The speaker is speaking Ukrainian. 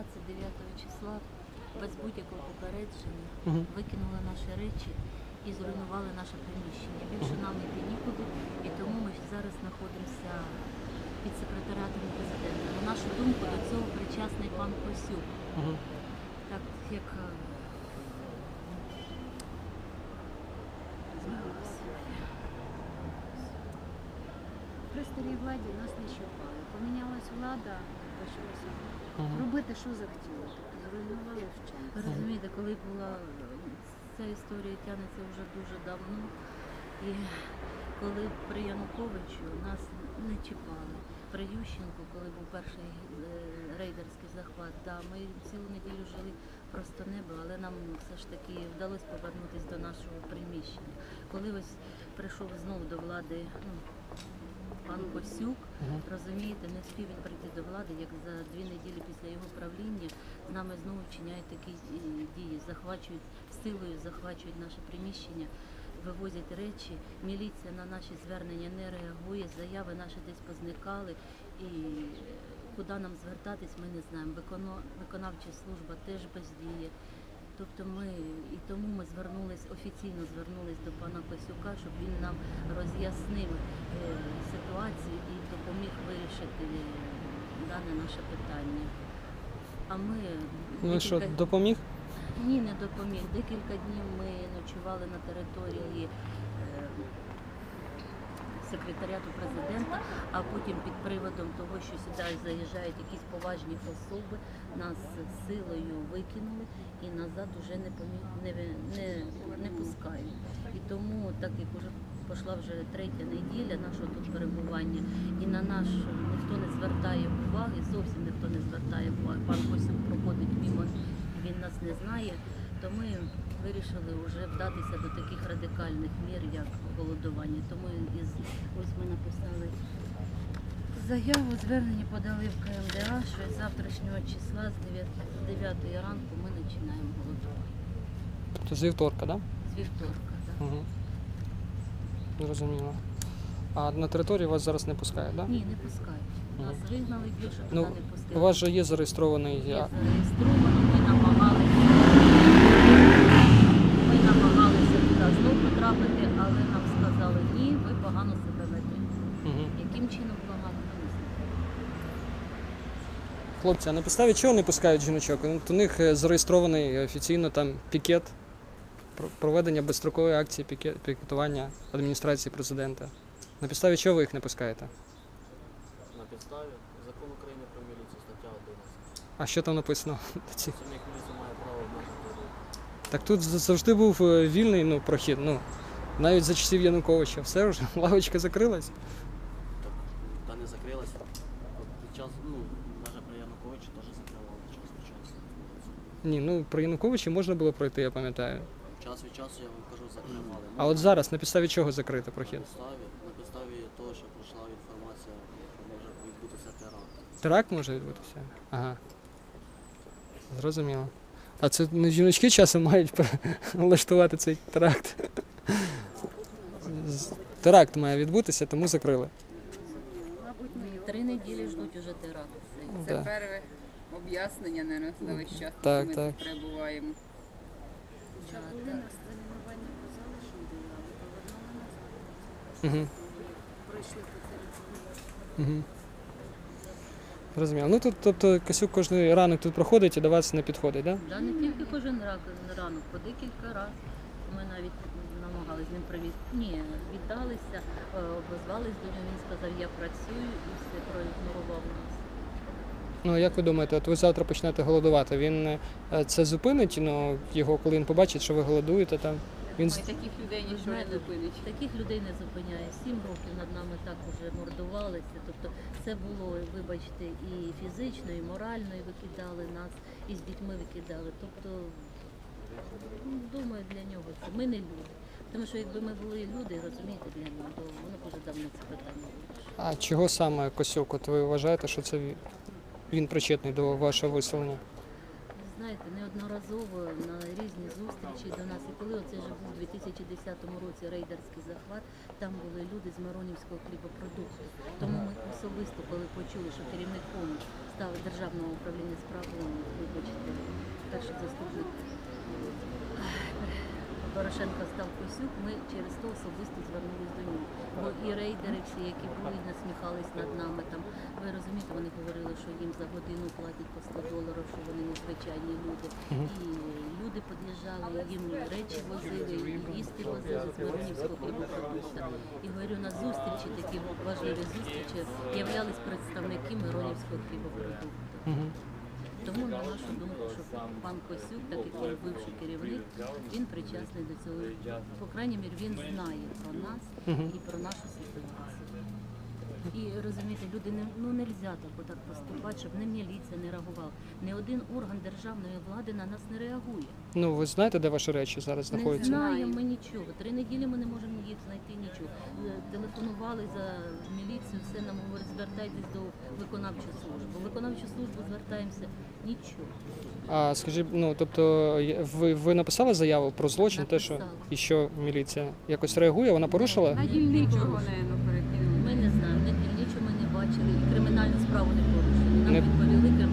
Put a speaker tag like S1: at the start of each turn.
S1: 29 числа без будь-якого попередження
S2: угу.
S1: викинули наші речі і зруйнували наше приміщення. Більше нам йти нікуди, і тому ми зараз знаходимося під секретаріатом президента. На нашу думку, до цього причасний пан Косюк.
S2: угу.
S1: Так як е,
S3: При старій владі нас не чіпали. Помінялась влада, почалося робити, що захотіли. Тобто зруйнували вчасно.
S1: ви розумієте, коли була ця історія тягнеться вже дуже давно. І коли при Януковичу нас не чіпали. При Ющенку, коли був перший е, рейдерський захват, да, ми цілу неділю жили просто небо, але нам все ж таки вдалося повернутися до нашого приміщення. Коли ось прийшов знову до влади ну, пан Косюк, розумієте, не встиг він прийти до влади, як за дві неділі після його правління з нами знову вчиняють такі дії, захвачують силою, захвачують наше приміщення, вивозять речі. Міліція на наші звернення не реагує, заяви наші десь позникали. І куди нам звертатись, ми не знаємо. Виконавча служба теж бездіє. Тобто ми і тому ми звернулись офіційно звернулись до пана Косюка, щоб він нам роз'яснив е, ситуацію і допоміг вирішити е, дане наше питання. А ми
S2: Ну що, допоміг?
S1: ні, не допоміг. Декілька днів ми ночували на території е, секретаріату президента, а потім під приводом того, що сюди заїжджають якісь поважні особи, нас силою викинули і назад уже не, помі... не, не, не пускають. І тому, так як уже пішла вже третя неділя нашого тут перебування, і на наш ніхто не звертає уваги, зовсім ніхто не звертає уваги. Пан Косюк проходить мимо, він нас не знає, то ми вирішили вже вдатися до таких радикальних мір, як голодування. Тому із ось ми написали заяву, звернення подали в КМДА, що з завтрашнього числа з 9, з 9 ранку ми починаємо голодувати.
S2: Тобто з вівторка, так?
S1: З вівторка. Так.
S2: Да? Угу. Зрозуміло. А на території вас зараз не пускають, так? Да?
S1: Ні, не пускають. Нас вигнали більше туди
S2: Ну,
S1: не пустили.
S2: У вас же є зареєстрований.
S1: є зареєстровано, ми намагалися. Ми намагалися туди знов потрапити, але нам сказали ні, ви погано себе ведете.
S2: Угу.
S1: Яким чином погано ми не знаємо.
S2: Хлопці, а на підставі чого не пускають жіночок? Ну, от У них е, зареєстрований офіційно там пікет проведення безстрокової акції піке- пікетування адміністрації президента. На підставі чого ви їх не пускаєте?
S4: На підставі Закону України про міліцію, стаття 11.
S2: А що там написано? Ці-
S4: Працівник має право обмежити.
S2: Так тут завжди був е, вільний ну, прохід. Ну, навіть за часів Януковича. Все вже, лавочка закрилась.
S4: Та не закрилася. Під час, ну, навіть при Януковичі теж закривали час від часу.
S2: Ні, ну про Януковича можна було пройти, я пам'ятаю.
S4: Час від часу, я вам кажу, закривали.
S2: А от зараз на підставі чого закрити
S4: на
S2: прохід?
S4: підставі, на підставі того, що пройшла інформація, що може відбутися теракт.
S2: Теракт може відбутися? Ага. Зрозуміло. А це не жіночки часом мають пр- влаштувати цей теракт. З- Теракт має відбутися, тому закрили.
S3: Мабуть,
S1: Три неділі ждуть уже теракт.
S5: Це
S2: Да.
S5: перше об'яснення, наверное, за весь час,
S2: Так,
S5: поки ми
S2: так.
S5: тут перебуваємо.
S3: Хоча були нас замінування казали, що були, але повернули назад.
S2: Угу.
S3: Пройшли по території.
S2: Угу. Зрозуміло. Ну тут, тобто, Косюк кожен ранок тут проходить і до вас не підходить, так?
S1: Да, не тільки кожен ра- ранок, по декілька разів. Ми навіть намагалися з ним привіт. Ні, віддалися, е, обозвались до нього. Він сказав, я працюю і все проігнорував нас.
S2: Ну, як ви думаєте, от ви завтра почнете голодувати, він е, це зупинить, ну, його, коли він побачить, що ви голодуєте там. Він
S5: Ми таких людей нічого не зупинить.
S1: Таких людей не зупиняє. Сім років над нами так уже мордувалися. Тобто це було, вибачте, і фізично, і морально, і викидали нас, і з дітьми викидали. Тобто, ну, думаю, для нього це ми не люди. Тому що якби ми були люди, розумієте, для нього, то воно б уже давно це питання.
S2: А чого саме Косюк? От ви вважаєте, що це він- причетний до вашого виселення?
S1: знаєте, неодноразово на різні зустрічі до нас. І коли оце вже був у 2010 році рейдерський захват, там були люди з Миронівського хлібопродукту. Тому ми особисто, коли почули, що керівником став державного управління справ, вибачте, перший заступник Порошенка став Косюк, ми через то особисто звернулись до нього. Бо і рейдери всі, які були, насміхались над нами. Там ви розумієте, вони говорили, що їм за годину платять по 100 доларів, що вони незвичайні люди. І люди під'їжджали, їм речі возили, і їсти возили з Миронівського хлібопродукту. І говорю, на зустрічі, такі важливі зустрічі, являлись представники Миронівського хлібопродукту.
S2: Угу.
S1: Тому, на нашу думку, що пан Косюк, так як він бивший керівник, він причасний до цього. По крайній мірі, він знає про нас і про нашу. І розумієте, люди не ну нельзя так отак поступати, щоб не міліція не реагувала. Ні один орган державної влади на нас не реагує.
S2: Ну, ви знаєте, де ваші речі зараз
S1: Не
S2: знаходяться?
S1: знаємо ми нічого. Три неділі ми не можемо їх знайти нічого. Е, Телефонували за міліцію, все нам говорять, звертайтесь до виконавчої служби. В виконавчу службу звертаємося нічого.
S2: А скажіть, ну тобто ви, ви написали заяву про злочин, те, що
S1: Написала.
S2: і що міліція якось реагує, вона порушила?
S5: На дільничого, наверное, перекинули.
S1: Ми не бачили, і кримінальну справу не порушили. Нам відповіли, кримінальну.